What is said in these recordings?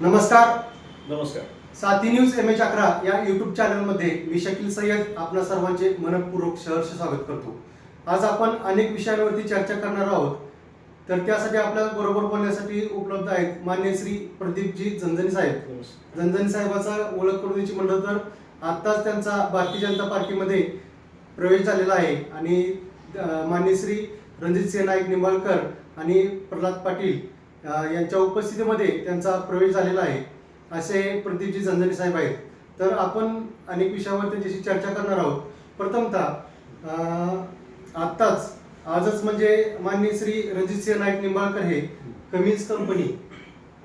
नमस्कार. नमस्कार. साथी न्यूज एम एच अकरा या युट्यूब चॅनलमध्ये मी शकील सय्यद आपणा सर्वांचे मनपूर्वक सहर्ष स्वागत करतो. आज आपण अनेक विषयांवरती चर्चा करणार आहोत. तर त्यासाठी आपल्या बरोबर बोलण्यासाठी उपलब्ध आहेत मान्य श्री प्रदीपजी झंझणी साहेब. झंझणी साहेबाचा ओळख करून द्यायची म्हणलं तर आत्ताच त्यांचा भारतीय जनता पार्टीमध्ये प्रवेश झालेला आहे. आणि मान्य श्री रणजित सिंह नाईक निंबाळकर आणि प्रल्हाद पाटील यांच्या उपस्थितीमध्ये त्यांचा प्रवेश झालेला आहे असे प्रदीपजी झंझणी साहेब आहेत. तर आपण अनेक विषयावर त्यांच्याशी चर्चा करणार आहोत. प्रथमतः आत्ताच आजच म्हणजे मान्य श्री रणजित सिंह नाईक निंबाळकर हे कमिन्स कंपनी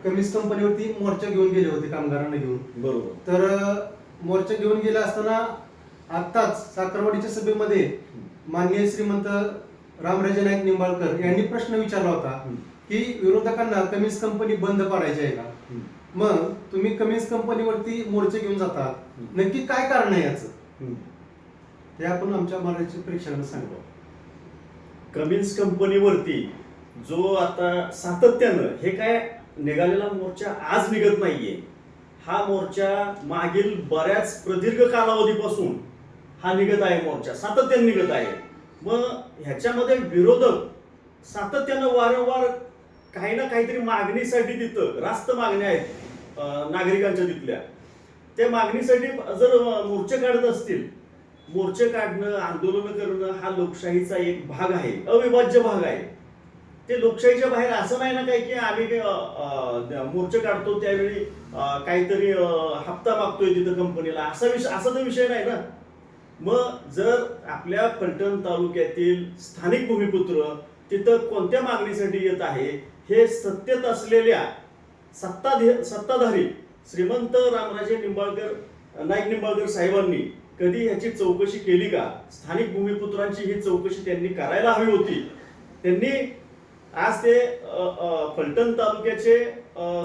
कमिन्स कंपनीवरती मोर्चा घेऊन गेले होते कामगारांना घेऊन. बरोबर. तर मोर्चा घेऊन गेला असताना आत्ताच साखरवाडीच्या सभेमध्ये माननीय श्रीमंत रामराजे नाईक निंबाळकर यांनी प्रश्न विचारला होता. की विरोधकांना कमिन्स कंपनी बंद पाडायची आहे का? मग तुम्ही कमिन्स कंपनीवरती मोर्चे घेऊन जातात. नक्की काय कारण आहे याचं? ते आपण आमच्या मराठी प्रेक्षकांना सांगतो. कमिन्स कंपनीवरती जो आता सातत्यानं हे काय निघालेला मोर्चा आज निघत नाहीये हा मोर्चा मागील बऱ्याच प्रदीर्घ कालावधीपासून हा निघत आहे मोर्चा सातत्याने निघत आहे. मग ह्याच्यामध्ये विरोधक सातत्यानं वारंवार काही ना काहीतरी मागणीसाठी तिथं रास्त मागण्या आहेत नागरिकांच्या तिथल्या. त्या मागणीसाठी जर मोर्चे काढत असतील मोर्चे काढणं आंदोलन करणं हा लोकशाहीचा एक भाग आहे अविभाज्य भाग आहे. ते लोकशाहीच्या बाहेर असं नाही ना काय की आम्ही मोर्चे काढतो त्यावेळी काहीतरी हप्ता मागतोय तिथं कंपनीला. असा विषय असा तर विषय नाही ना. मग जर आपल्या फलटण तालुक्यातील स्थानिक भूमिपुत्र तिथं कोणत्या मागणीसाठी येत आहे? हे सत्तेत असलेल्या सत्ताधी सत्ताधारी श्रीमंत रामराजे निंबाळकर नाईक निंबाळकर साहेबांनी कधी ह्याची चौकशी केली का? स्थानिक भूमिपुत्रांची ही चौकशी त्यांनी करायला हवी होती. त्यांनी आज ते फलटण तालुक्याचे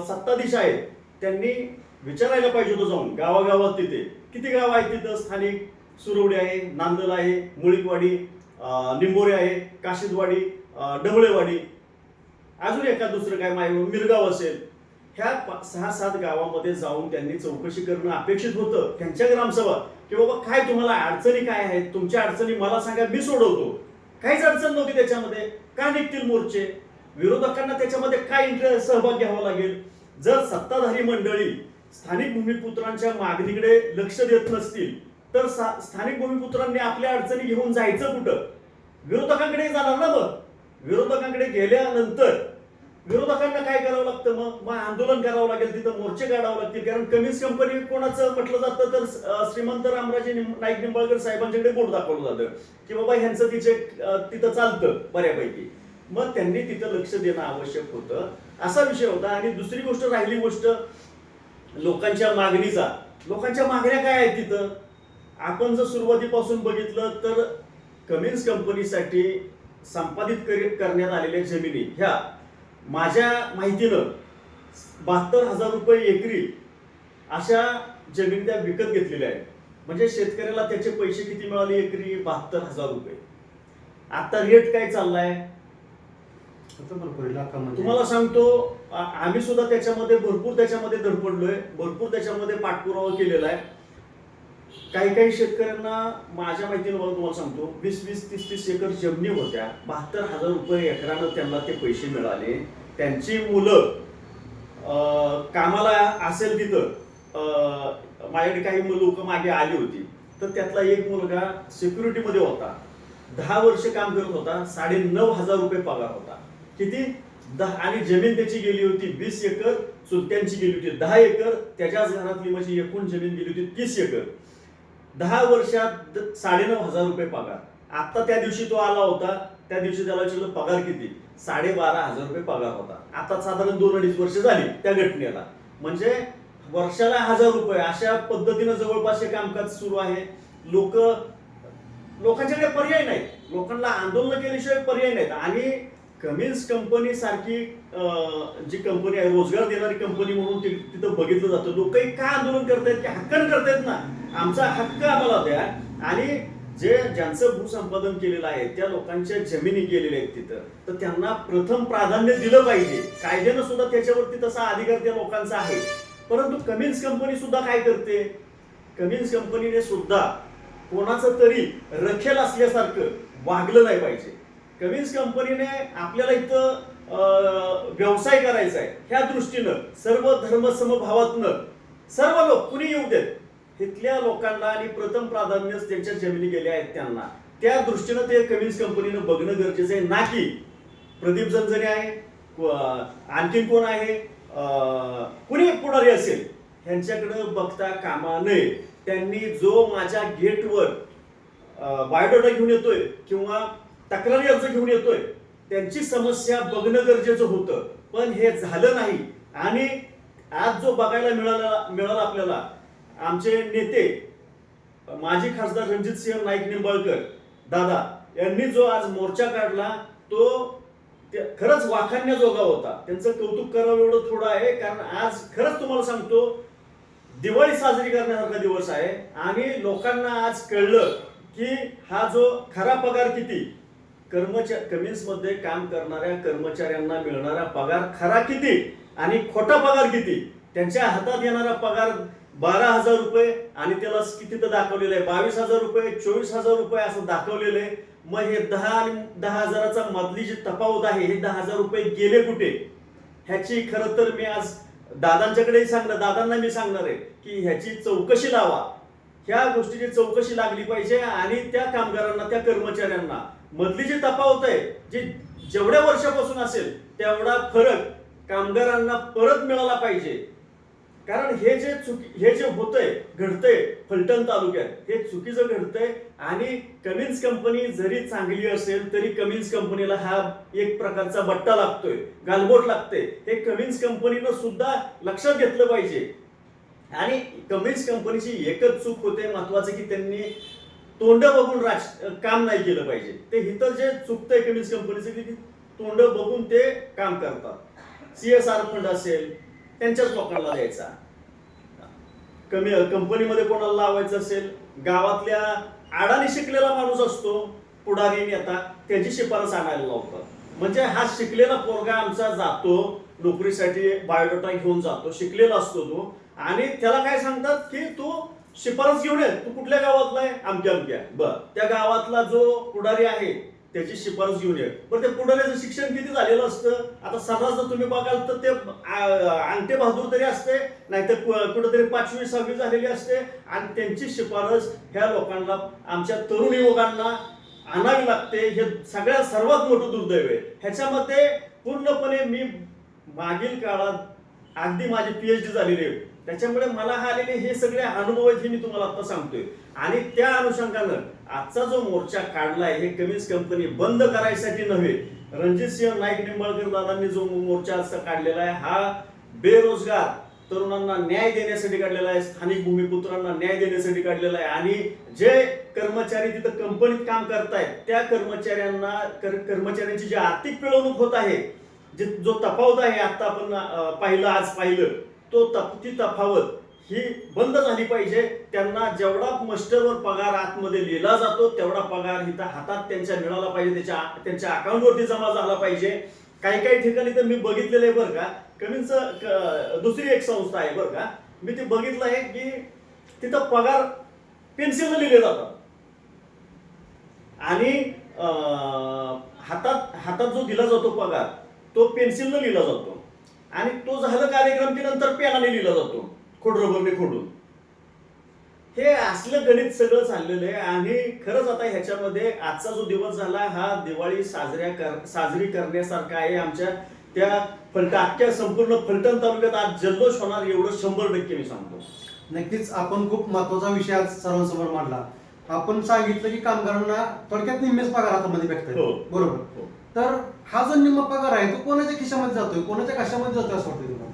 सत्ताधीश आहेत. त्यांनी विचारायला पाहिजे होतं जाऊन गावागावात तिथे. किती गाव आहेत तिथं? स्थानिक सुरवडी आहे नांदल आहे मुळीकवाडी निंबोरे आहे काशीदवाडी डवळेवाडी अजून एका दुसरं काय माय मिरगाव असेल. ह्या सहा सात गावामध्ये जाऊन त्यांनी चौकशी करणं अपेक्षित होतं. त्यांच्या ग्रामसभा. की बाबा काय तुम्हाला अडचणी काय आहेत? तुमच्या अडचणी मला सांगा मी सोडवतो. काहीच अडचण नव्हती त्याच्यामध्ये. का निघतील मोर्चे? विरोधकांना त्याच्यामध्ये काय इंटरेस्ट सहभाग घ्यावा लागेल? जर सत्ताधारी मंडळी स्थानिक भूमिपुत्रांच्या मागणीकडे लक्ष देत नसतील तर सा- स्थानिक भूमिपुत्रांनी आपल्या अडचणी घेऊन जायचं कुठं? विरोधकांकडे जाणार ना बघ विरोधकांकडे गेल्यानंतर विरोधकांना काय करावं लागतं मग? मग आंदोलन करावं लागेल तिथं मोर्चे काढावं लागतील. कारण कमीन्स कंपनी कोणाचं म्हटलं जातं तर श्रीमंत रामराजे नाईक निंबाळकर साहेबांच्याकडे बोट दाखवलं जातं. की बाबा ह्यांचं तिचे तिथं चालतं बऱ्यापैकी. मग त्यांनी तिथं लक्ष देणं आवश्यक होतं. असा विषय होता. आणि दुसरी गोष्ट राहिली गोष्ट लोकांच्या मागणीचा. लोकांच्या मागण्या काय आहेत तिथं? आपण जर सुरुवातीपासून बघितलं तर कमिन्स कंपनीसाठी संपादित करी- करण्यात आलेल्या जमिनी ह्या माझ्या माहितीनं बहात्तर हजार रुपये एकरी अशा जमिनी त्या विकत घेतलेल्या आहेत. म्हणजे शेतकऱ्याला त्याचे पैसे किती मिळाले एकरी? बहात्तर हजार रुपये. आता रेट काय चाललाय? तुम्हाला सांगतो आम्ही सुद्धा त्याच्यामध्ये भरपूर त्याच्यामध्ये धडपडलोय. भरपूर त्याच्यामध्ये पाठपुरावा केलेला आहे. काही काही शेतकऱ्यांना माझ्या माहितीनुसार तुम्हाला सांगतो वीस वीस तीस तीस एकर जमिनी होत्या. बहात्तर हजार रुपये एकरानं त्यांना ते पैसे मिळाले. त्यांची मुलं अं, कामाला असेल तिथं अं, माझ्याकडे काही लोक मागे आली होती. तर त्यातला एक मुलगा सिक्युरिटीमध्ये होता. दहा वर्ष काम करत होता. साडे नऊ हजार रुपये पगार होता. किती? दहा आणि जमीन त्याची गेली होती वीस एकर चुलत्यांची गेली होती दहा एकर. त्याच्याच घरातली माझी एकूण जमीन गेली होती तीस एकर. दहा वर्षात साडे साडेनऊ हजार रुपये पगार. आता त्या दिवशी तो आला होता त्या दिवशी त्याला विचारलं पगार किती? साडेबारा हजार रुपये पगार होता. आता साधारण दोन अडीच वर्ष झाली त्या घटनेला. म्हणजे वर्षाला हजार रुपये अशा पद्धतीनं जवळपास हे कामकाज सुरू आहे. लोक लोकांच्याकडे पर्याय नाही. लोकांना आंदोलन केल्याशिवाय पर्याय नाहीत. आणि कमिन्स कंपनी सारखी जी कंपनी आहे रोजगार देणारी कंपनी म्हणून तिथं बघितलं जातं. लोक का आंदोलन करतायत की हक्कन करतायत ना? आमचा हक्क आम्हाला द्या. आणि जे ज्यांचं भूसंपादन केलेलं आहे त्या लोकांच्या जमिनी गेलेल्या आहेत तिथं. तर त्यांना प्रथम प्राधान्य दिलं पाहिजे. कायद्यानं सुद्धा त्याच्यावरती तसा अधिकार त्या लोकांचा आहे. परंतु कमिन्स कंपनी सुद्धा काय करते? कमिन्स कंपनीने सुद्धा कोणाचं तरी रखेल असल्यासारखं वागलं नाही पाहिजे. कमिन्स कंपनीने आपल्याला इथं अं, व्यवसाय करायचा आहे. ह्या दृष्टीनं सर्व धर्म समभावातनं सर्व लोक कुणी येऊ देत? तिथल्या लोकांना आणि प्रथम प्राधान्य त्यांच्या जमिनी गेल्या आहेत त्यांना. त्या दृष्टीनं ते कमिन्स कंपनीनं बघणं गरजेचं आहे. ना की प्रदीप जंजरे आहे आणखीन कोण आहे? कुणी पुढारी असेल? ह्यांच्याकडे बघता कामा नये. त्यांनी जो माझ्या गेटवर बायोडाटा घेऊन येतोय किंवा तक्रारी अर्ज घेऊन येतोय त्यांची समस्या बघणं गरजेचं होतं. पण हे झालं नाही. आणि आज जो बघायला मिळाला मिळाला आपल्याला आमचे नेते माजी खासदार रणजित सिंह नाईक निंबाळकर दादा यांनी जो आज मोर्चा काढला तो खरंच वाखाण्याजोगा होता. त्यांचं कौतुक करावं एवढं थोडं आहे कारण आज खरंच तुम्हाला सांगतो दिवाळी साजरी करण्यासारखा दिवस आहे. आणि लोकांना आज कळलं की हा जो खरा पगार किती कर्मचारी कमिन्समध्ये काम करणाऱ्या कर्मचाऱ्यांना मिळणारा पगार खरा किती आणि खोटा पगार किती त्यांच्या हातात येणारा पगार बारा हजार रुपये आणि त्याला किती तर दाखवलेलं आहे? बावीस हजार रुपये चोवीस हजार रुपये असं दाखवलेलं आहे. मग हे दहा आणि दहा हजाराचा मधली जी तफावत आहे हे दहा हजार रुपये गेले कुठे? ह्याची खरं तर मी आज दादांच्याकडेही सांगणार दादांना मी सांगणार आहे की ह्याची चौकशी लावा. ह्या गोष्टीची चौकशी लागली पाहिजे आणि त्या कामगारांना त्या कर्मचाऱ्यांना. मधली जी तफावत आहे जी जेवढ्या वर्षापासून असेल तेवढा फरक कामगारांना परत मिळाला पाहिजे. कारण हे जे चुकी हे जे होतंय घडतंय फलटण तालुक्यात हे चुकीचं घडतंय आणि कमिन्स कंपनी जरी चांगली असेल तरी कमिन्स कंपनीला हा एक प्रकारचा बट्टा लागतोय गालबोट लागते हे कमिन्स कंपनीनं सुद्धा लक्षात घेतलं पाहिजे. आणि कमिन्स कंपनीची एकच चूक होते महत्वाचं की त्यांनी तोंड बघून राज काम नाही केलं पाहिजे. ते इथं जे चुकतंय कमिन्स कंपनीचं की तोंड बघून ते काम करतात. सी एस आर फंड असेल त्यांच्याच लोकांना द्यायचा. कमी कंपनीमध्ये कोणाला लावायचं असेल गावातल्या आडाने शिकलेला माणूस असतो पुढारी नेता त्याची शिफारस आणायला लावतात. म्हणजे हा शिकलेला पोरगा आमचा जातो नोकरीसाठी बायोडाटा घेऊन जातो शिकलेला असतो तो. आणि त्याला काय सांगतात की तू शिफारस घेऊन ये तू कुठल्या गावातला आहे? अमक्या अमक्या बर. त्या गावातला जो पुढारी आहे त्याची शिफारस घेऊन ये. बरं ते पुढाऱ्याचं शिक्षण किती झालेलं असतं? आता सर्रास जर तुम्ही बघाल तर ते अंगठे बहादूर तरी असते नाहीतर कुठेतरी पाचवी सहावी झालेली असते. आणि त्यांची शिफारस ह्या लोकांना आमच्या तरुण युवकांना आणावी लागते. हे सगळ्यात सर्वात मोठं दुर्दैव आहे. ह्याच्यामध्ये पूर्णपणे मी मागील काळात अगदी माझी पीएचडी झालेली आहे. त्याच्यामुळे मला हा आलेले हे सगळे अनुभव आहेत हे मी तुम्हाला आता सांगतोय. आणि त्या अनुषंगानं आजचा जो मोर्चा काढलाय हे कमीज कंपनी बंद करायसाठी नव्हे. रणजित सिंह नाईक निंबाळकर दादांनी जो मोर्चा आजचा काढलेला आहे हा बेरोजगार तरुणांना न्याय देण्यासाठी काढलेला आहे स्थानिक भूमिपुत्रांना न्याय देण्यासाठी काढलेला आहे. आणि जे कर्मचारी तिथं कंपनीत काम करतायत त्या कर्मचाऱ्यांना कर- कर्मचाऱ्यांची जी आर्थिक पिळवणूक होत आहे जे जो तफावत आहे आता आपण पाहिलं आज पाहिलं तो तप ती तफावत ही बंद झाली पाहिजे. त्यांना जेवढा मस्टरवर पगार आतमध्ये लिहिला जातो तेवढा पगार इथं हातात त्यांच्या मिळाला पाहिजे त्याच्या त्यांच्या अकाउंटवरती जमा झाला पाहिजे. काही काही ठिकाणी तर मी बघितलेलं आहे बरं का. कमींच दुसरी एक संस्था आहे बरं का. मी ते बघितलं आहे की तिथं पगार पेन्सिलनं लिहिले जातात. आणि हातात हातात जो दिला जातो पगार तो पेन्सिलनं लिहिला जातो. आणि तो झालं कार्यक्रम की नंतर पेनाने लिहिला जातो. खोडरबरने खोडून. हे असलं गणित सगळं चाललेलं आहे आणि खरंच आता ह्याच्यामध्ये आजचा जो दिवस झाला हा दिवाळी साजऱ्या कर साजरी करण्यासारखा आहे. आमच्या त्या फलटण अख्ख्या संपूर्ण फलटण तालुक्यात आज जल्लोष होणार एवढं शंभर टक्के मी सांगतो. नक्कीच आपण खूप महत्त्वाचा विषय आज सर्वांसमोर मांडला. आपण सांगितलं की कामगारांना थोडक्यात निम्मेच पगार हातामध्ये हो. भेटतात बरोबर. हो. तर हा जो निम्मा पगार आहे तो कोणाच्या खिशामध्ये जातोय? कोणाच्या कशामध्ये जातोय असं वाटतं तुम्हाला?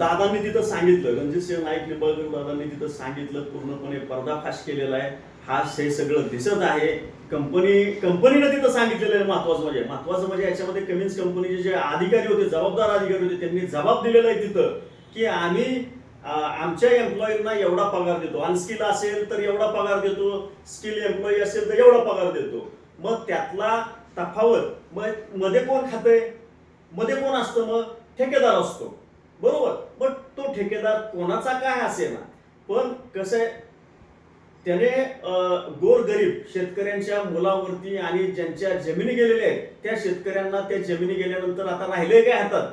दादांनी तिथं सांगितलं रणजितसिंह नाईक निंबाळकर दादांनी तिथं सांगितलं पूर्णपणे पर्दाफाश केलेला आहे. हा हे सगळं दिसत आहे. कंपनी कंपनीनं तिथं सांगितलेलं आहे महत्वाचं म्हणजे. महत्वाचं म्हणजे याच्यामध्ये कमिन्स कंपनीचे जे अधिकारी होते जबाबदार अधिकारी होते त्यांनी जबाब दिलेला आहे तिथं की आम्ही आमच्या एम्प्लॉईंना एवढा पगार देतो. अनस्किल असेल तर एवढा पगार देतो. स्किल एम्प्लॉई असेल तर एवढा पगार देतो. मग त्यातला तफावत मग मध्ये कोण खातंय? मध्ये कोण असतं? मग ठेकेदार असतो. बरोबर. मग तो ठेकेदार कोणाचा काय असेल ना पण कसं आहे त्याने गोर गरीब शेतकऱ्यांच्या मुलावरती आणि ज्यांच्या जमिनी गेलेल्या आहेत त्या शेतकऱ्यांना त्या जमिनी गेल्यानंतर आता राहिले काय हातात?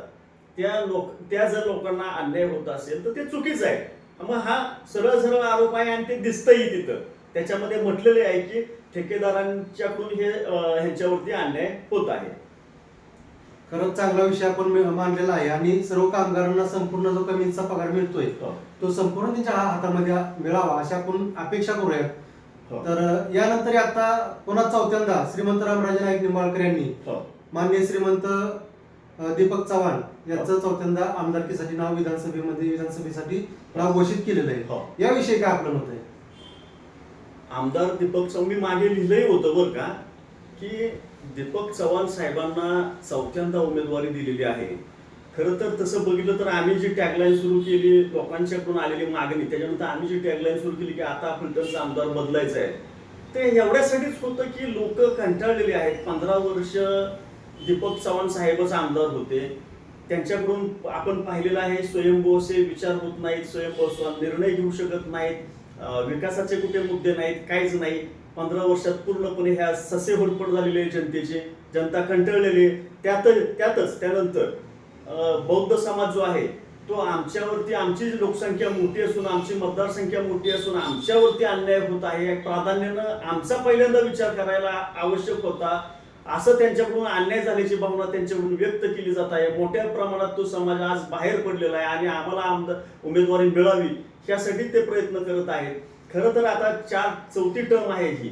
त्या लोक त्या जर लोकांना अन्याय होत असेल तर ते चुकीचं आहे. मग हा सरळ सरळ आरोप आहे आणि ते दिसतंही तिथं. त्याच्यामध्ये म्हटलेले आहे की ठेकेदारांच्याकडून हे ह्यांच्यावरती अन्याय होत आहे. खरंच चांगला विषय आपण मी- मांडलेला आहे आणि सर्व कामगारांना संपूर्ण जो कमीचा पगार मिळतोय हो. तो संपूर्ण त्यांच्या हातामध्ये मिळावा अशी आपण अपेक्षा करूयात हो. तर यानंतर आता पुन्हा चौथ्यांदा श्रीमंत रामराजे नाईक निंबाळकर यांनी हो. माननीय श्रीमंत दीपक चव्हाण यांचं चौथ्यांदा आमदारकीसाठी नाव विधानसभेमध्ये विधानसभेसाठी नाव घोषित केलेलं हो. आहे याविषयी काय आपलं मत आहे आमदार दीपक चव्हाण मी मागे लिहिलंही होतं बरं का की दीपक चव्हाण साहेबांना चौथ्यांदा उमेदवारी दिलेली आहे. खरं तर तसं बघितलं तर आम्ही जी टॅगलाईन सुरू केली लोकांच्याकडून आलेली मागणी त्याच्यानंतर आम्ही जी टॅगलाईन सुरू केली की आता फलटणचा आमदार बदलायचा आहे. ते एवढ्यासाठीच होतं की लोक कंटाळलेले आहेत. पंधरा वर्ष दीपक चव्हाण साहेबच आमदार होते. त्यांच्याकडून आपण पाहिलेलं आहे स्वयंभू असे विचार होत नाहीत स्वयंभू निर्णय घेऊ शकत नाहीत. विकासाचे कुठे मुद्दे नाहीत काहीच नाही. पंधरा वर्षात पूर्णपणे ह्या ससे होडपड झालेले आहे जनतेचे जनता कंटाळलेली आहे. त्यात त्यातच त्यानंतर बौद्ध समाज जो आहे तो आमच्यावरती आमची लोकसंख्या मोठी असून आमची मतदारसंख्या मोठी असून आमच्यावरती अन्याय होत आहे. प्राधान्यानं आमचा पहिल्यांदा विचार करायला आवश्यक होता. असं त्यांच्याकडून अन्याय झाल्याची भावना त्यांच्याकडून व्यक्त केली जात आहे. मोठ्या प्रमाणात तो समाज आज बाहेर पडलेला आहे आणि आम्हाला आमदार उमेदवारी मिळावी यासाठी ते प्रयत्न करत आहेत. खरं तर आता चार चौथी टर्म आहे ही.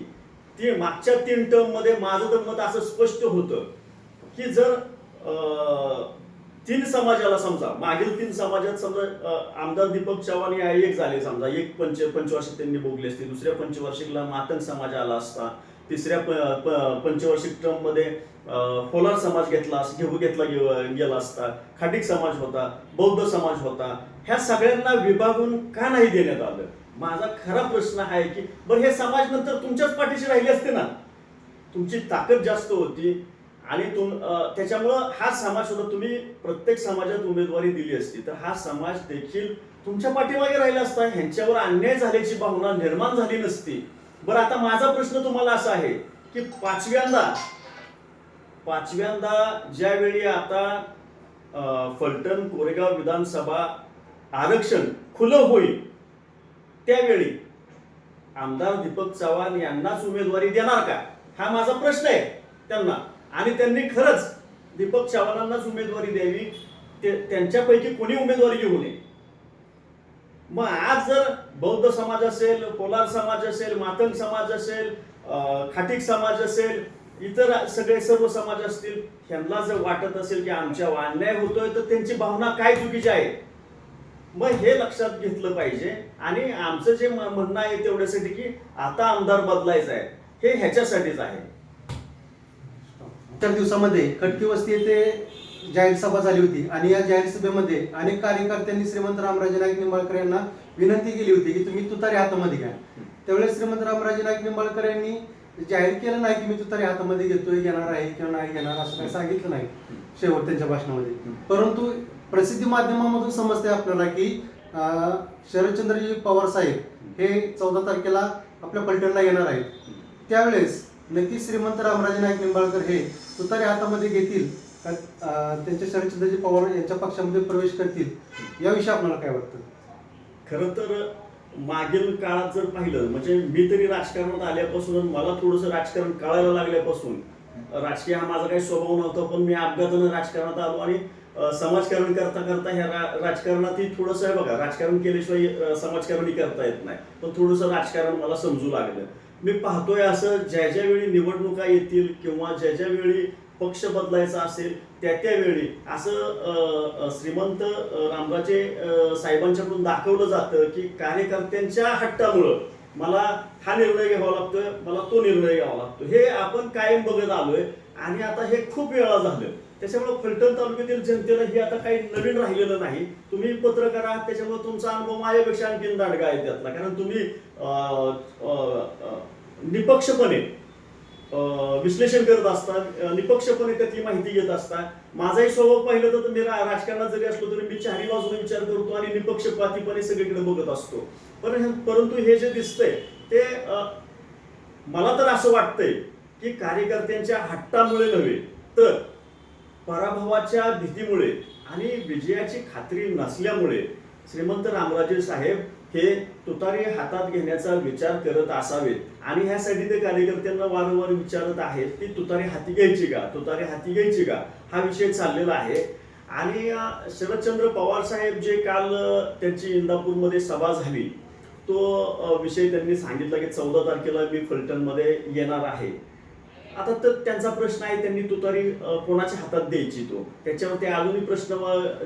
ती मागच्या तीन टर्ममध्ये माझं तर मत असं स्पष्ट होतं की जर अं, तीन समाजाला समजा मागील तीन समाजात समजा आमदार दीपक चव्हाण या एक झाले समजा एक पंच पंचवार्षिक त्यांनी भोगली असते दुसऱ्या पंचवार्षिकला मातंग समाज आला असता तिसऱ्या प- पंचवार्षिक टर्ममध्ये फोलार समाज घेतला घेऊ घेतला गेला असता खाटिक समाज होता बौद्ध समाज होता ह्या सगळ्यांना विभागून का नाही देण्यात आलं? माझा खरा प्रश्न आहे की बरं हे समाज नंतर तुमच्याच पाठीशी राहिले असते ना? तुमची ताकद जास्त होती आणि तुम त्याच्यामुळं हा समाज सुद्धा तुम्ही प्रत्येक समाजात उमेदवारी दिली असती. तर हा समाज देखील तुमच्या पाठीमागे राहिला असता. ह्यांच्यावर अन्याय झाल्याची भावना निर्माण झाली नसती. बरं आता माझा प्रश्न तुम्हाला असा आहे की पाचव्यांदा पाचव्यांदा ज्यावेळी आता फलटण कोरेगाव विधानसभा आरक्षण खुलं होईल त्यावेळी आमदार दीपक चव्हाण यांनाच उमेदवारी देणार का? हा माझा प्रश्न आहे त्यांना. आणि त्यांनी खरंच दीपक चव्हाणांनाच उमेदवारी द्यावी. ते त्यांच्यापैकी कोणी उमेदवारी घेऊ नये? मग आज जर बौद्ध समाज असेल कोलार समाज असेल मातंग समाज असेल खाटिक समाज असेल इतर सगळे सर्व समाज असतील ह्यांना जर वाटत असेल की आमच्या अन्याय होतोय तर त्यांची भावना काय चुकीची आहे? मग हे लक्षात घेतलं पाहिजे. आणि आमचं जे म्हणणं आहे तेवढ्यासाठी की आता आमदार बदलायचा आहे. हे ह्याच्यासाठीच आहे. तर दिवसामध्ये खटकी वस्ती येथे जाहीर सभा झाली होती. आणि या जाहीर सभेमध्ये अनेक कार्यकर्त्यांनी श्रीमंत रामराजे नाईक निंबाळकर यांना विनंती केली होती की तुम्ही तुतारी हातामध्ये घ्या. त्यावेळेस श्रीमंत रामराजे नाईक निंबाळकर यांनी जाहीर केलं नाही की मी तुतारी हातामध्ये घेतोय घेणार आहे किंवा नाही घेणार असं काही सांगितलं नाही शेवट त्यांच्या भाषणामध्ये. परंतु प्रसिद्धी माध्यमामधून समजते आपल्याला की शरदचंद्रजी पवार साहेब हे चौदा तारखेला आपल्या पलटणला येणार आहेत. त्यावेळेस नक्की श्रीमंत रामराजे नाईक निंबाळकर हे तुतारे हातामध्ये घेतील का त्यांच्या शरदचंद्रजी पवार यांच्या पक्षामध्ये प्रवेश करतील? याविषयी आपल्याला काय वाटतं? खरं तर मागील काळात जर पाहिलं म्हणजे मी तरी राजकारणात आल्यापासून मला थोडंसं राजकारण कळायला लागल्यापासून राजकीय हा माझा काही स्वभाव नव्हता पण मी अपघातानं राजकारणात आलो आणि समाजकारण करता करता ह्या रा- राजकारणातही थोडंसं आहे बघा राजकारण केल्याशिवाय समाजकारणही करता येत नाही. पण थोडंसं राजकारण मला समजू लागलं. मी पाहतोय असं ज्या ज्या वेळी निवडणुका येतील किंवा ज्या ज्या वेळी पक्ष बदलायचा असेल त्या त्यावेळी असं श्रीमंत रामराजे साहेबांच्याकडून दाखवलं जातं की कार्यकर्त्यांच्या हट्टामुळं मला हा निर्णय घ्यावा लागतोय मला तो निर्णय घ्यावा लागतो हे आपण कायम बघत आलोय आणि आता हे खूप वेळा झालं. त्याच्यामुळे फलटण तालुक्यातील जनतेला हे आता काही नवीन राहिलेलं नाही. तुम्ही पत्रकार आहात त्याच्यामुळे तुमचा अनुभव माझ्यापेक्षा आणखीन दांडगा आहे त्यातला. कारण तुम्ही निपक्षपणे विश्लेषण करत असतात निपक्षपणे त्यातली माहिती घेत असतात माझाही स्वभाव पाहिलं तर मी रा- राजकारणात जरी असलो तरी मी चारी बाजूने विचार करतो आणि निपक्षपातीपणे सगळीकडे बघत असतो. पण परंतु हे जे दिसतंय ते मला तर असं वाटतंय की कार्यकर्त्यांच्या हट्टामुळे नव्हे तर पराभवाच्या भीतीमुळे आणि विजयाची खात्री नसल्यामुळे श्रीमंत रामराजे साहेब हे तुतारी हातात घेण्याचा विचार करत असावेत. आणि ह्यासाठी ते कार्यकर्त्यांना वारंवार विचारत आहेत की तुतारी हाती घ्यायची का? तुतारी हाती घ्यायची का? हा विषय चाललेला आहे. आणि शरदचंद्र पवार साहेब जे काल त्यांची इंदापूरमध्ये सभा झाली तो विषय त्यांनी सांगितला की चौदा तारखेला मी फलटणमध्ये येणार आहे. आता तर त्यांचा प्रश्न आहे त्यांनी तुतारी कोणाच्या हातात द्यायची तो? त्याच्यावरती अजूनही प्रश्न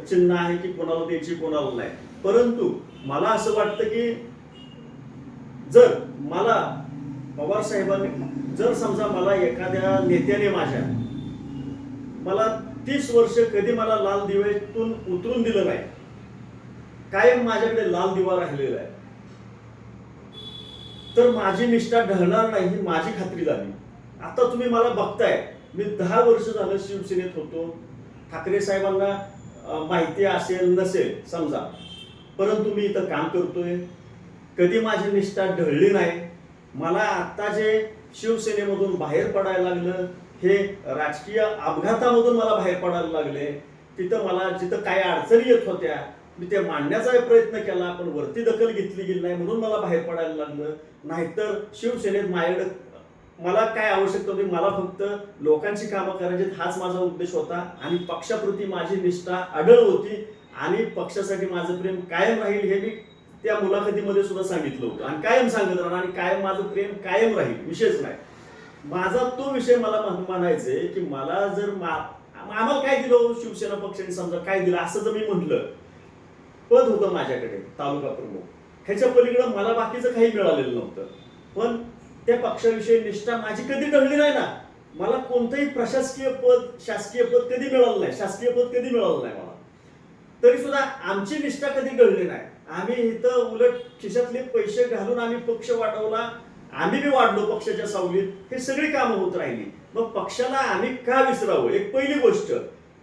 चिन्ह आहे की कोणाला द्यायची कोणाला नाही. परंतु मला असं वाटतं की जर मला पवार साहेबांनी जर समजा मला एखाद्या नेत्याने माझ्या मला तीस वर्ष कधी मला लाल दिव्यातून उतरून दिलं नाही कायम माझ्याकडे लाल दिवा राहिलेला आहे तर माझी निष्ठा ढळणार नाही ही माझी खात्री झाली. आता तुम्ही मला बघताय. मी दहा वर्ष झालं शिवसेनेत होतो. ठाकरे साहेबांना माहिती असेल नसेल समजा. परंतु मी इथं काम करतोय. कधी माझी निष्ठा ढळली नाही. मला आता जे शिवसेनेमधून बाहेर पडायला लागलं हे राजकीय अपघातामधून मला बाहेर पडायला लागले. तिथं मला जिथं काही अडचणी येत होत्या मी ते मांडण्याचा प्रयत्न केला पण वरती दखल घेतली गेली नाही म्हणून मला बाहेर पडायला लागलं. नाहीतर शिवसेनेत माझ्याकडे मला काय आवश्यकता होती मला फक्त लोकांची कामं करायची हाच माझा उद्देश होता. आणि पक्षाप्रती माझी निष्ठा अडळ होती. आणि पक्षासाठी माझं प्रेम कायम राहील हे मी त्या मुलाखतीमध्ये सुद्धा सांगितलं होतं. आणि कायम सांगत राहणार आणि कायम माझं प्रेम कायम राहील विषयच नाही. माझा तो विषय मला म्हणायचंय की मला जर मा- आम्हाला काय दिलं हो शिवसेना पक्षाने समजा काय दिलं असं जर मी म्हटलं पद होतं माझ्याकडे तालुका प्रमुख. ह्याच्या पलीकडे मला बाकीचं काही मिळालेलं नव्हतं. पण त्या पक्षाविषयी निष्ठा माझी कधी घडली नाही ना. मला कोणतंही प्रशासकीय पद शासकीय पद कधी मिळालं नाही. शासकीय पद कधी मिळालं नाही मला. तरी सुद्धा आमची निष्ठा कधी घडली नाही. आम्ही इथं उलट खिशातले पैसे घालून आम्ही पक्ष वाढवला. आम्ही बी वाढलो पक्षाच्या सावलीत. हे सगळी कामं होत राहिली. मग पक्षाला आम्ही का विसरावं? एक पहिली गोष्ट.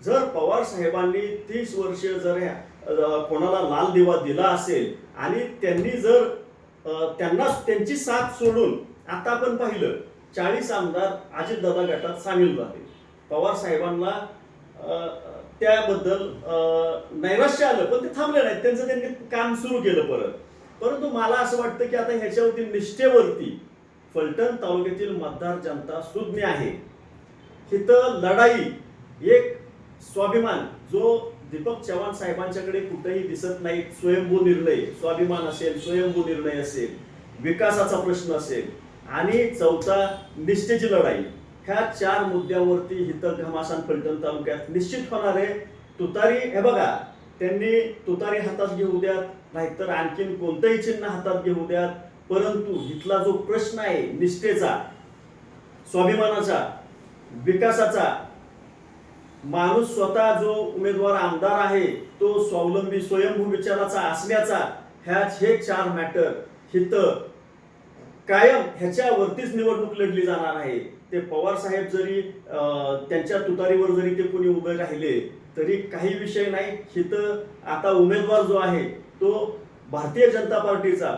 जर पवार साहेबांनी तीस वर्ष जर कोणाला लाल दिवा दिला असेल आणि त्यांनी जर त्यांना त्यांची साथ सोडून आता आपण पाहिलं चाळीस आमदार अजितदादा गटात सामील झाले. पवार साहेबांना त्याबद्दल नैराश्य आलं पण ते थांबले नाहीत. त्यांचं त्यांनी काम सुरू केलं परत. परंतु मला असं वाटतं की आता ह्याच्यावरती निष्ठेवरती फलटण तालुक्यातील मतदार जनता सुज्ञ आहे. इथं लढाई एक स्वाभिमान जो दीपक चव्हाण साहेबांच्याकडे कुठेही दिसत नाही स्वयंभू निर्णय. स्वाभिमान असेल स्वयंभू निर्णय असेल विकासाचा प्रश्न असेल आणि चौथा निष्ठेची लढाई. ह्या चार मुद्द्यावरती हिथं घमासान फलटण तालुक्यात निश्चित होणार आहे. तुतारी हे बघा त्यांनी तुतारी हातात घेऊ द्यात नाहीतर आणखीन कोणतंही चिन्ह हातात घेऊ द्यात. परंतु इथला जो प्रश्न आहे निष्ठेचा स्वाभिमानाचा विकासाचा माणूस स्वतः जो उमेदवार आमदार आहे तो स्वावलंबी स्वयंभू विचाराचा असण्याचा ह्या हे चार मॅटर हिथं कायम ह्याच्यावरतीच निवडणूक लढली जाणार आहे. ते पवार साहेब जरी अं, त्यांच्या तुतारीवर जरी ते कोणी उभे राहिले तरी काही विषय नाही. हिथं आता उमेदवार जो आहे तो भारतीय जनता पार्टीचा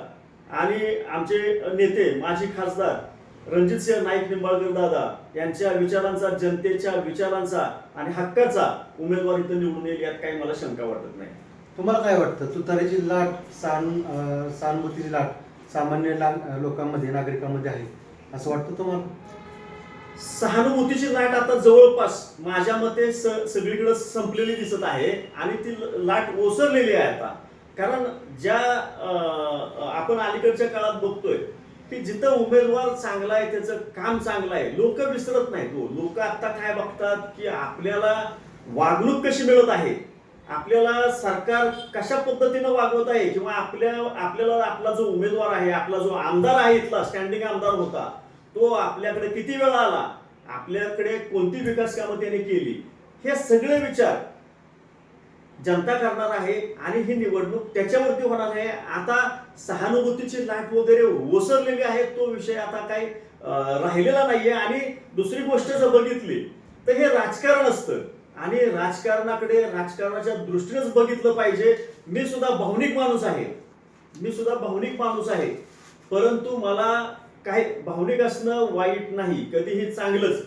आणि आमचे नेते माजी खासदार रणजितसिंह नाईक निंबाळकर दादा यांच्या विचारांचा जनतेच्या विचारांचा आणि हक्काचा उमेदवार इथं निवडून येईल यात काही मला शंका वाटत नाही. तुम्हाला काय वाटतं? तुतारीची लाट सहान सहानुभूतीची लाट सामान्य ला- लोकांमध्ये नागरिकांमध्ये आहे. असं वाटतं तुम्हाला? सहानुभूतीची लाट आता जवळपास माझ्या मते स- सगळीकडे संपलेली दिसत आहे आणि ती लाट ओसरलेली आहे आता. कारण ज्या आपण अलीकडच्या काळात बघतोय की जिथं उमेदवार चांगला आहे त्याचं काम चांगलं आहे लोक विसरत नाहीत हो. लोक आता काय बघतात की आपल्याला वागणूक कशी मिळत आहे आपल्याला सरकार कशा पद्धतीनं वागवत आहे किंवा आपल्या आपल्याला आपला जो उमेदवार आहे आपला जो आमदार आहे इथला स्टँडिंग आमदार होता तो आपल्याकडे किती वेळा आला? आपल्याकडे कोणती विकास कामं त्याने केली? हे सगळे विचार जनता करणार आहे आणि ही निवडणूक त्याच्यावरती होणार आहे. आता सहानुभूतीची लाट वगैरे ओसरलेली आहे तो विषय आता काही राहिलेला नाहीये. आणि दुसरी गोष्ट जर बघितली तर हे राजकारण असतं. आणि राजकारणाकडे राजकारणाच्या दृष्टीनेच बघितलं पाहिजे. मी सुद्धा भावनिक माणूस आहे. मी सुद्धा भावनिक माणूस आहे. परंतु मला काही भावनिक असणं वाईट नाही. कधीही चांगलंच.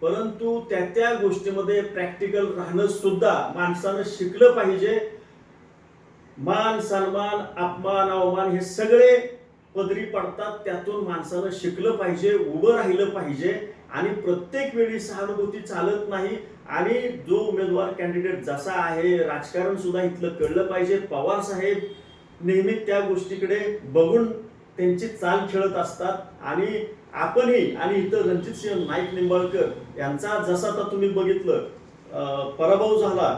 परंतु त्या त्या गोष्टीमध्ये प्रॅक्टिकल राहणं सुद्धा माणसानं शिकलं पाहिजे. मान सन्मान अपमान अवमान हे सगळे पदरी पडतात. त्यातून माणसानं शिकलं पाहिजे उभं राहिलं पाहिजे. आणि प्रत्येक वेळी सहानुभूती चालत नाही. आणि जो उमेदवार कॅन्डिडेट जसा आहे राजकारण सुद्धा इथलं कळलं पाहिजे. पवार साहेब नेहमी त्या गोष्टीकडे बघून त्यांची चाल खेळत असतात. आणि आपणही आणि इथं रणजित सिंह नाईक निंबाळकर यांचा जसा आता तुम्ही बघितलं पराभव झाला.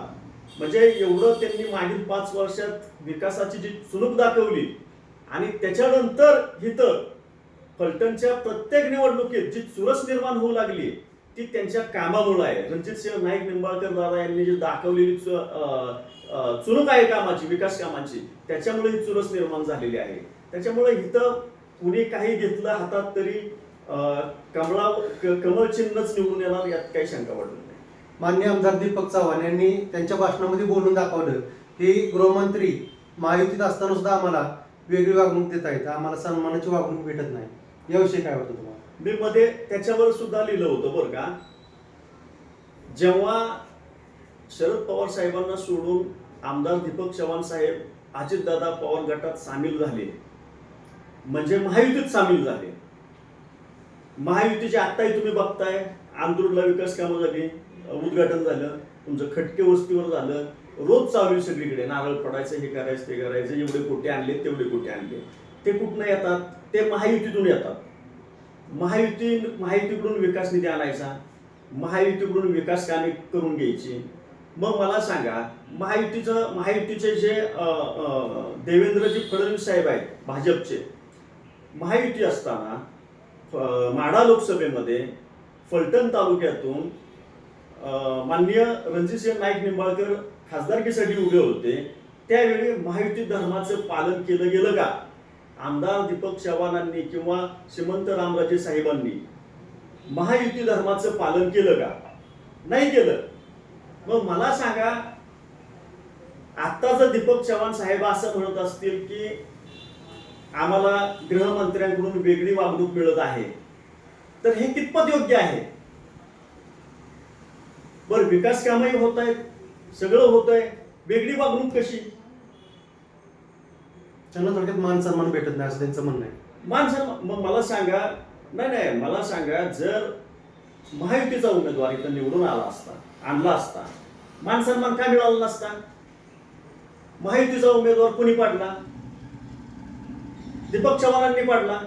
म्हणजे एवढं त्यांनी मागील पाच वर्षात विकासाची जी चुणूक दाखवली आणि त्याच्यानंतर इथं फलटणच्या प्रत्येक निवडणुकीत जी चुरस निर्माण होऊ लागली ती त्यांच्या कामामुळे आहे. रणजित सिंह नाईक निंबाळकर दादा यांनी जी दाखवलेली चु- आहे कामाची विकास कामाची त्याच्यामुळे ही चुरस निर्माण झालेली आहे. त्याच्यामुळे इथं कुणी काही घेतलं हातात तरी अं, कमळा कमळ चिन्हच निवडून येणार यात काही शंका वाटत नाही. मान्य आमदार दीपक चव्हाण यांनी त्यांच्या भाषणामध्ये बोलून दाखवलं की गृहमंत्री महायुतीत असताना सुद्धा आम्हाला वेगळी वागणूक देत आहेत. आम्हाला सन्मानाची वागणूक भेटत नाही. याविषयी काय वाटतं तुम्हाला? मी मध्ये त्याच्यावर सुद्धा लिहिलं होतं बरं का? जेव्हा शरद पवार साहेबांना सोडून आमदार दीपक चव्हाण साहेब अजितदादा पवार गटात सामील झाले म्हणजे महायुतीत सामील झाले. महायुतीचे आत्ताही तुम्ही बघताय आंदूरला विकास कामं झाली उद्घाटन झालं तुमचं खटके वस्तीवर झालं रोज चालू सगळीकडे नारळ पडायचं हे करायचं ते करायचं एवढे कोटे आणले तेवढे कोटे आणले. ते कुठनं येतात? ते महायुतीतून येतात. महायुती महायुतीकडून विकास निधी आणायचा महायुतीकडून विकास कामे करून घ्यायची. मग मला सांगा महायुतीचं महायुतीचे जे देवेंद्रजी फडणवीस साहेब आहेत भाजपचे महायुती असताना माडा माढा लोकसभेमध्ये फलटण तालुक्यातून माननीय रणजितसिंह नाईक निंबाळकर खासदारकीसाठी उभे होते. त्यावेळी महायुती धर्माचं पालन केलं गेलं का? आमदार दीपक चव्हाणांनी किंवा श्रीमंत रामराजे साहेबांनी महायुती धर्माचं पालन केलं का? नाही केलं. मग मला सांगा आता जर दीपक चव्हाण साहेब असं म्हणत असतील की आम्हाला गृहमंत्र्यांकडून वेगळी वागणूक मिळत आहे तर हे कितपत योग्य आहे? बर विकास कामही होत आहेत सगळं होत आहे वेगळी वागणूक कशी? त्यांना थोडक्यात मान सन्मान भेटत नाही असं त्यांचं म्हणणं आहे. माणसं मग मला सांगा नाही नाही मला सांगा जर महायुतीचा उमेदवार इथं निवडून आला असता आणला असता मान सन्मान का मिळाला नसता? महायुतीचा उमेदवार कोणी पाडला? दीपक चव्हाणांनी पाडला?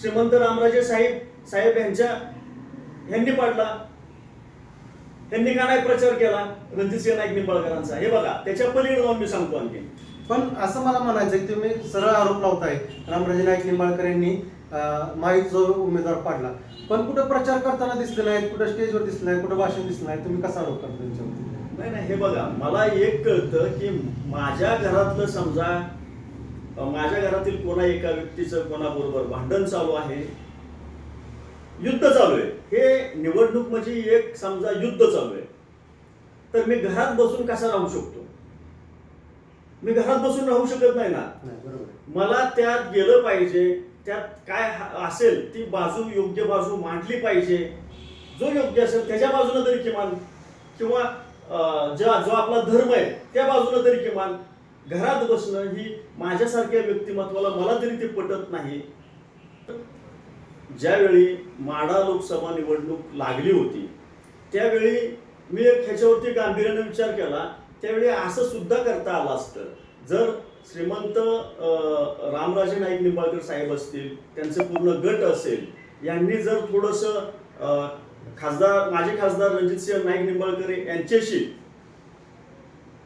श्रीमंत रामराजे साहेब साहेब यांच्या यांनी पाडला? त्यांनी का नाही प्रचार केला? रणजितसिंह नाईक निंबाळकरांचा. हे बघा त्याच्या पलीकडे जाऊन मी सांगतो आणखी. पण असं मला म्हणायचं आहे की तुम्ही सरळ आरोप लावताय. रामराजे नाईक निंबाळकर यांनी अं, उमेदवार पाडला. पण कुठं प्रचार करताना दिसले नाहीत कुठं स्टेजवर दिसले नाही कुठं भाषण दिसलं नाही तुम्ही कसा आरोप करता त्यांच्यावर नाही नाही हे बघा मला एक कळतं की माझ्या घरातलं समजा माझ्या घरातील कोणा एका व्यक्तीचं कोणाबरोबर भांडण चालू आहे युद्ध चालू आहे. हे निवडणूक म्हणजे एक समजा युद्ध चालू आहे. तर मी घरात बसून कसा राहू शकतो? मी घरात बसून राहू शकत नाही ना. मला त्यात गेलं पाहिजे त्यात काय असेल ती बाजू योग्य बाजू मांडली पाहिजे. जो योग्य असेल त्याच्या बाजूने तरी किमान किंवा ज्या जो आपला धर्म आहे त्या बाजूने तरी किमान घरात बसणं ही माझ्यासारख्या व्यक्तिमत्वाला मला तरी ते पटत नाही. ज्यावेळी माढा लोकसभा निवडणूक लागली होती त्यावेळी मी एक ह्याच्यावरती गांभीर्याने विचार केला त्यावेळी असं सुद्धा करता आलं असतं. जर श्रीमंत रामराजे नाईक निंबाळकर साहेब असतील त्यांचं पूर्ण गट असेल यांनी जर थोडस खासदार माजी खासदार रणजितसिंह नाईक निंबाळकर यांच्याशी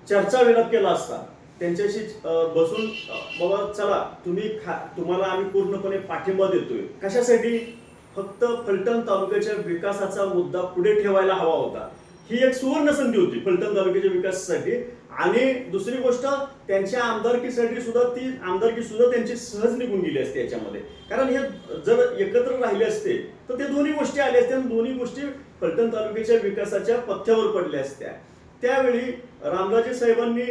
चर्चा विलाप केला असता त्यांच्याशी बसून बाबा चला तुम्ही खा तुम्हाला आम्ही पूर्णपणे पाठिंबा देतोय. कशासाठी? फक्त फलटण तालुक्याच्या विकासाचा मुद्दा पुढे ठेवायला हवा होता. ही एक सुवर्ण संधी होती फलटण तालुक्याच्या विकासासाठी. आणि दुसरी गोष्ट त्यांच्या आमदारकीसाठी सुद्धा ती आमदारकी सुद्धा त्यांची सहज निघून गेली असते याच्यामध्ये. कारण हे जर एकत्र राहिले असते तर ते दोन्ही गोष्टी आल्या असत्या आणि दोन्ही गोष्टी फलटण तालुक्याच्या विकासाच्या पथ्यावर पडल्या असत्या. त्यावेळी रामराजे साहेबांनी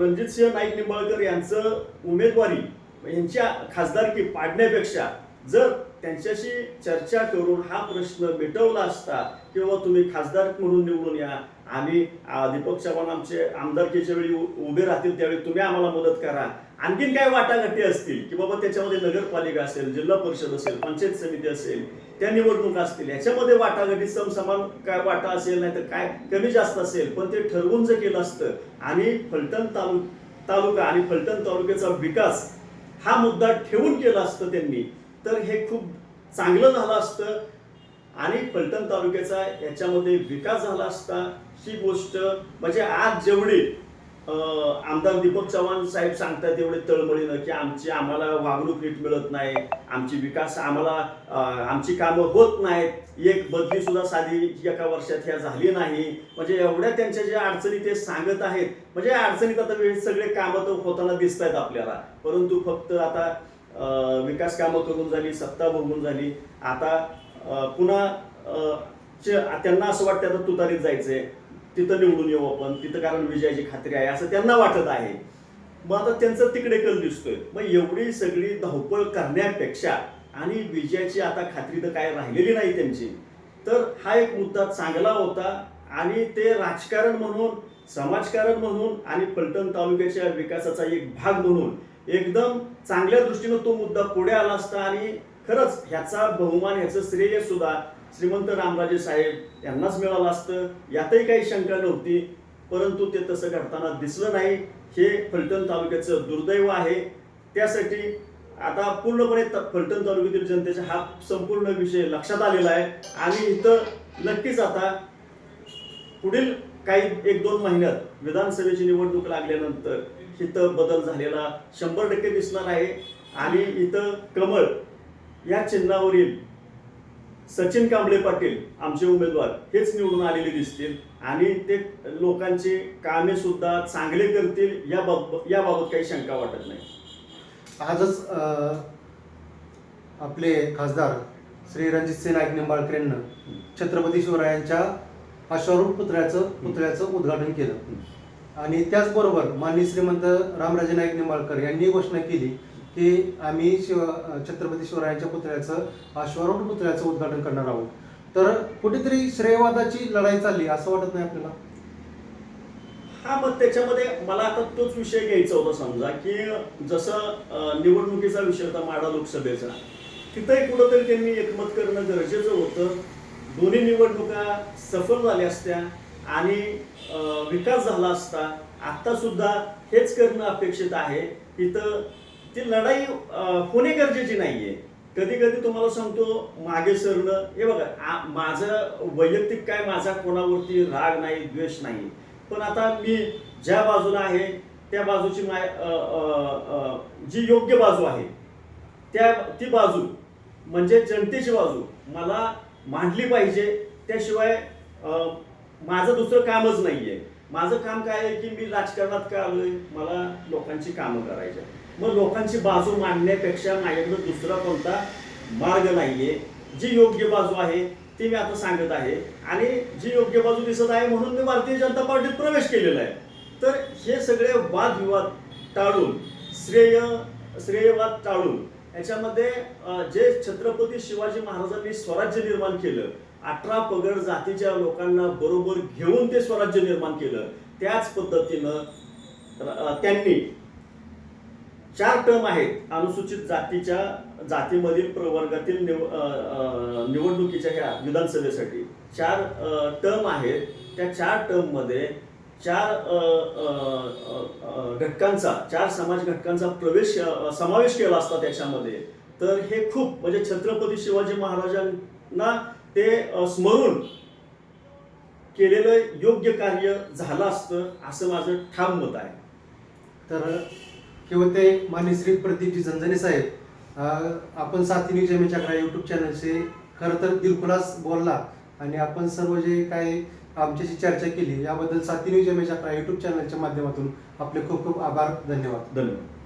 रणजित सिंह नाईक निंबाळकर यांचं उमेदवारी यांच्या खासदारकी पाडण्यापेक्षा जर त्यांच्याशी चर्चा करून हा प्रश्न मिटवला असता किंवा तुम्ही खासदार म्हणून निवडून या. आम्ही दीपक चव्हाण आमचे आमदारकीच्या वेळी उभे राहतील त्यावेळी तुम्ही आम्हाला मदत करा. आणखीन काय वाटाघाटी असतील? की बाबा त्याच्यामध्ये नगरपालिका असेल जिल्हा परिषद असेल पंचायत समिती असेल त्या निवडणुका असतील याच्यामध्ये वाटाघाटी समसमान काय वाटा असेल नाही तर काय कमी जास्त असेल पण ते ठरवून जर केलं असतं आणि फलटण तालु तालुका आणि फलटण तालुक्याचा विकास हा मुद्दा ठेवून केला असतं त्यांनी तर हे खूप चांगलं झालं असतं. आणि पलटण तालुक्याचा याच्यामध्ये विकास झाला असता. ही गोष्ट म्हणजे आज जेवढे आमदार दीपक चव्हाण साहेब सांगतात एवढे तळमळीनं की आमची आम्हाला वागणूक नीट मिळत नाही आमची विकास आम्हाला आमची कामं होत नाहीत. एक बदली सुद्धा साधी एका वर्षात ह्या झाली नाही. म्हणजे एवढ्या त्यांच्या ज्या अडचणी ते सांगत आहेत म्हणजे अडचणीत आता वेळ सगळे कामं तर होताना दिसत आहेत आपल्याला. परंतु फक्त आता विकास कामं करून झाली सत्ता बघून झाली. आता पुन्हा त्यांना असं वाटतं आता तुतारीत जायचंय. तिथं निवडून येऊ आपण. तिथं कारण विजयाची खात्री आहे असं त्यांना वाटत आहे. मग आता त्यांचं तिकडे कल दिसतोय. मग एवढी सगळी धावपळ करण्यापेक्षा आणि विजयाची आता खात्री तर काय राहिलेली नाही त्यांची तर हा एक मुद्दा चांगला होता आणि ते राजकारण म्हणून समाजकारण म्हणून आणि पलटण तालुक्याच्या विकासाचा एक भाग म्हणून एकदम चांगल्या दृष्टीनं तो मुद्दा पुढे आला असता आणि खरंच ह्याचा बहुमान ह्याचं श्रेय सुद्धा श्रीमंत रामराजे साहेब यांनाच मिळालं असतं. यातही काही शंका नव्हती परंतु ते तसं घडताना दिसलं नाही. हे फलटण तालुक्याचं दुर्दैव आहे. त्यासाठी आता पूर्णपणे त- फलटण तालुक्यातील जनतेचा हा संपूर्ण विषय लक्षात आलेला आहे. आणि इथं नक्कीच आता पुढील काही एक दोन महिन्यात विधानसभेची निवडणूक लागल्यानंतर इथं बदल झालेला शंभर टक्के दिसणार आहे. आणि इथं कमळ या चिन्हावरील सचिन कांबळे पाटील आमचे उमेदवार हेच निवडून आलेले दिसतील. आणि ते लोकांची कामे सुद्धा चांगले करतील या बाब याबाबत काही शंका वाटत नाही. आजच आपले खासदार श्री रणजितसिंह नाईक निंबाळकर यांना छत्रपती शिवरायांच्या अश्वारूढ पुतळ्याचं पुतळ्याचं उद्घाटन केलं. आणि त्याचबरोबर माननीय श्रीमंत रामराजे नाईक निंबाळकर यांनी घोषणा केली की आम्ही शिव छत्रपती शिवरायांच्या पुतळ्याचं अश्वारूढ पुतळ्याचं उद्घाटन करणार आहोत. तर कुठेतरी श्रेयवादाची लढाई चालली असं वाटत नाही आपल्याला? हा मग त्याच्यामध्ये मला आता तोच विषय घ्यायचा होता समजा की जसं निवडणुकीचा विषय होता माडा लोकसभेचा. तिथंही कुठंतरी त्यांनी एकमत करणं गरजेचं होतं. दोन्ही निवडणुका सफल झाल्या असत्या आणि विकास झाला असता आत्तासुद्धा हेच करणं अपेक्षित आहे. इथं ती लढाई होणे गरजेची नाहीये. कधी कधी तुम्हाला सांगतो मागे सरणं हे बघा माझं वैयक्तिक काय माझा कोणावरती राग नाही द्वेष नाही. पण आता मी ज्या बाजूला आहे त्या बाजूची माय जी योग्य बाजू आहे त्या ती बाजू म्हणजे जनतेची बाजू मला मांडली पाहिजे. त्याशिवाय माझं दुसरं कामच नाही आहे माझं काम काय आहे की मी राजकारणात का आलोय? मला लोकांची कामं करायची मग लोकांची बाजू मांडण्यापेक्षा माझ्याकडे दुसरा कोणता मार्ग नाही आहे जी योग्य बाजू आहे ती मी आता सांगत आहे. आणि जी योग्य बाजू दिसत आहे म्हणून मी भारतीय जनता पार्टीत प्रवेश केलेला आहे. तर हे सगळे वादविवाद टाळून श्रेय श्रेयवाद टाळून याच्यामध्ये जे छत्रपती शिवाजी महाराजांनी स्वराज्य निर्माण केलं अठरा पगड जातीच्या लोकांना बरोबर घेऊन ते स्वराज्य निर्माण केलं त्याच पद्धतीनं त्यांनी चार टर्म आहेत. अनुसूचित जातीच्या जातीमधील प्रवर्गातील निव निवडणुकीच्या ह्या विधानसभेसाठी. चार टर्म आहेत. त्या चार टर्ममध्ये चार घटकांचा चार समाज घटकांचा प्रवेश समावेश केला असता त्याच्यामध्ये. तर हे खूप म्हणजे छत्रपती शिवाजी महाराजांना ते स्मरून केलेलं योग्य कार्य झालं असतं असं माझं ठाम मत आहे. तर किंवा ते मान्य श्री प्रदीपजी झंझने साहेब आपण Sathi news M Chakra YouTube चॅनलचे खरं तर दिलखुलास बोलला आणि आपण सर्व जे काय आमच्याशी चर्चा केली. याबद्दल साती न्यूज एम एच्या युट्यूब चॅनलच्या माध्यमातून आपले खूप खूप आभार धन्यवाद. धन्यवाद.